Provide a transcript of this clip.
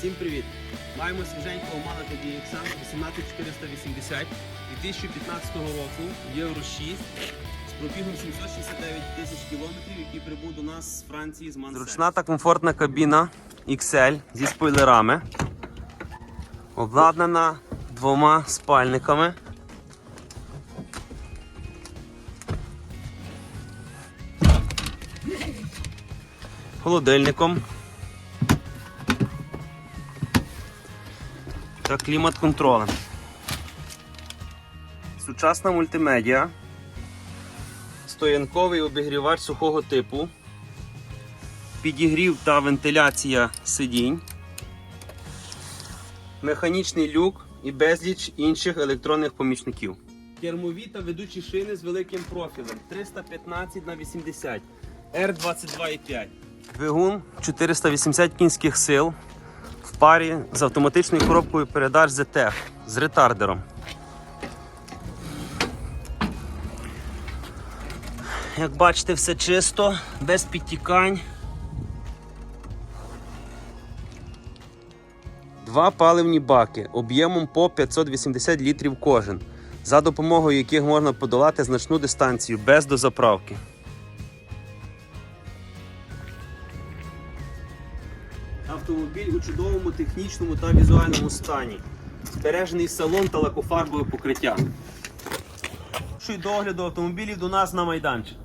Всім привіт! Маємо свіженького Малика DXA 18480 2015 року Євро 6 з пробігом 769 тисяч кілометрів, який прибув до нас з Франції з Мансер. Зручна та комфортна кабіна XL зі спойлерами. Обладнана двома спальниками. Холодильником. Та клімат-контролем. Сучасна мультимедіа. Стоянковий обігрівач сухого типу підігрів та вентиляція сидінь, механічний люк і безліч інших електронних помічників. Кермові та ведучі шини з великим профілем 315 на 80 R22,5. Двигун 480 кінських сил парі з автоматичною коробкою передач ZTEC з ретардером. Як бачите, все чисто, без підтікань. Два паливні баки об'ємом по 580 літрів кожен, за допомогою яких можна подолати значну дистанцію без дозаправки. Автомобіль у чудовому технічному та візуальному стані. Збережений салон та лакофарбове покриття. Шуй до огляду автомобілів до нас на майданчик.